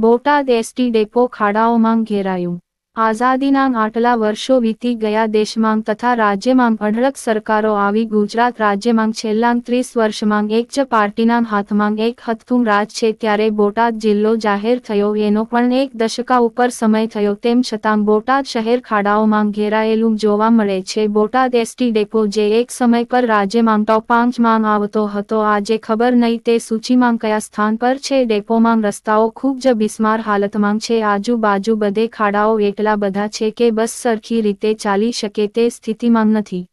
Botad ST depot ખાડાઓમાં ઘેરાયું. આઝાદીના આટલા વર્ષો વીતી ગયા દેશમાં તથા રાજ્યમાં અઢળક સરકારો આવી ગુજરાત રાજ્યમાં છેલ્લા ત્રીસ વર્ષમાં એક જ પાર્ટીના હાથમાં એક હથથું રાજ છે ત્યારે બોટાદ જિલ્લો જાહેર થયો એનો પણ એક દશકા ઉપર સમય થયો તેમ છતાં બોટાદ શહેર ખાડાઓમાં ઘેરાયેલું જોવા મળે છે. બોટાદ એસટી ડેપો જે એક સમય પર રાજ્યમાં ટોપ પાંચમાં આવતો હતો આજે ખબર નહીં તે સૂચિમાં કયા સ્થાન પર છે. ડેપોમાં રસ્તાઓ ખૂબ જ બિસ્માર હાલતમાં છે. આજુબાજુ બધે ખાડાઓ એટલા બધા છે કે બસ સરખી રીતે ચાલી શકે તે સ્થિતિમાં નથી.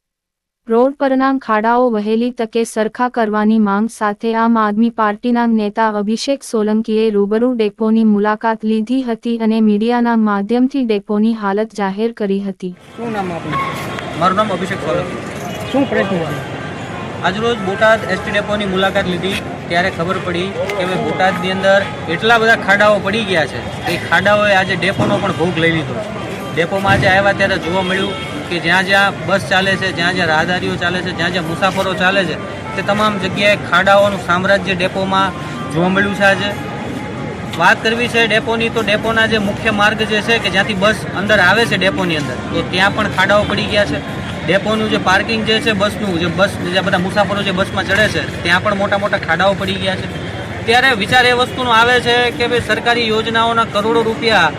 રોડ પરના ખાડાઓ વહેલી તકે સરખા કરવાની માંગ સાથે આમ આદમી પાર્ટીના નેતા અભિષેક સોલંકીએ રૂબરૂ ડેપોની મુલાકાત લીધી હતી અને મીડિયાના માધ્યમથી ડેપોની હાલત જાહેર કરી હતી. શું નામ આપનું? મારું નામ અભિષેક સોલંકી. શું પ્રશ્ન છે? આજરોજ બોટાદ એસટી ડેપોની મુલાકાત લીધી. ત્યારે ખબર પડી કે ભાઈ બોટાદની અંદર એટલા બધા ખાડાઓ પડી ગયા છે એ ખાડાઓએ આજે ડેપોનો પણ ભોગ લઈ લીધો. ડેપોમાં આજે આવ્યા ત્યારે જોવા મળ્યું કે જ્યાં જ્યાં બસ ચાલે છે, જ્યાં જ્યાં રાહદારીઓ ચાલે છે, જ્યાં જ્યાં મુસાફરો ચાલે છે, તે તમામ જગ્યાએ ખાડાઓનું સામ્રાજ્ય ડેપોમાં જોવા મળ્યું છે આજે. વાત કરવી છે ડેપોની તો ડેપોના જે મુખ્ય માર્ગ જે છે કે જ્યાંથી બસ અંદર આવે છે ડેપોની અંદર, તો ત્યાં પણ ખાડાઓ પડી ગયા છે. ડેપોનું જે પાર્કિંગ જે છે બસનું, જે બસ જે બધા મુસાફરો જે બસમાં ચડે છે, ત્યાં પણ મોટા મોટા ખાડાઓ પડી ગયા છે. ત્યારે વિચાર એ વસ્તુનો આવે છે કે ભાઈ સરકારી યોજનાઓના કરોડો રૂપિયા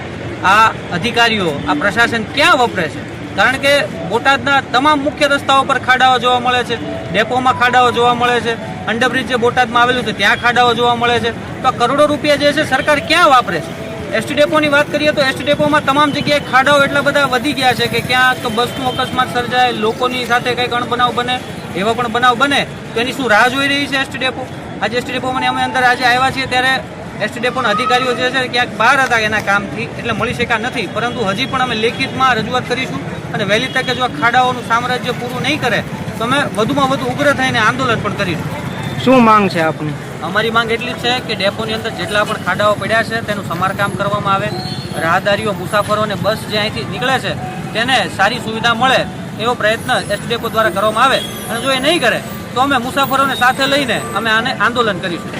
આ અધિકારીઓ, આ પ્રશાસન ક્યાં વપરે છે? કારણ કે બોટાદના તમામ મુખ્ય રસ્તાઓ પર ખાડાઓ જોવા મળે છે, ડેપોમાં ખાડાઓ જોવા મળે છે, અંડરબ્રિજ જે બોટાદમાં આવેલું છે, ત્યાં ખાડાઓ જોવા મળે છે. તો કરોડો રૂપિયા જે છે સરકાર ક્યાં વાપરે છે? એસટી ડેપોની વાત કરીએ તો એસટી ડેપોમાં તમામ જગ્યાએ ખાડાઓ એટલા બધા વધી ગયા છે કે ક્યાંક બસનું અકસ્માત સર્જાય, લોકોની સાથે કંઈક અણબનાવ બને, એવો પણ બનાવ બને, તો એની શું રાહ જોઈ રહી છે એસટી ડેપો આજે એસટી ડેપોમાં અમે અંદર આજે આવ્યા છીએ ત્યારે એસટી ડેપોના અધિકારીઓ જે છે ક્યાંક બહાર હતા એના કામથી, એટલે મળી શક્યા નથી. પરંતુ હજી પણ અમે લેખિતમાં રજૂઆત કરીશું અને વહેલી તકે જો આ ખાડાઓનું સામ્રાજ્ય પૂરું નહીં કરે, તો અમે વધુમાં વધુ ઉગ્ર થઈને આંદોલન પણ કરીશું. શું માંગ છે આપની? અમારી માંગ એટલી છે કે ડેપોની અંદર જેટલા પણ ખાડાઓ પડ્યા છે, તેનું સમારકામ કરવામાં આવે. રાહદારીઓ મુસાફરોને બસ જે અહીંથી નીકળે છે, તેને સારી સુવિધા મળે એવો પ્રયત્ન એસ ડેપો દ્વારા કરવામાં આવે. અને જો એ નહીં કરે, તો અમે મુસાફરોને સાથે લઈને અમે આને આંદોલન કરીશું.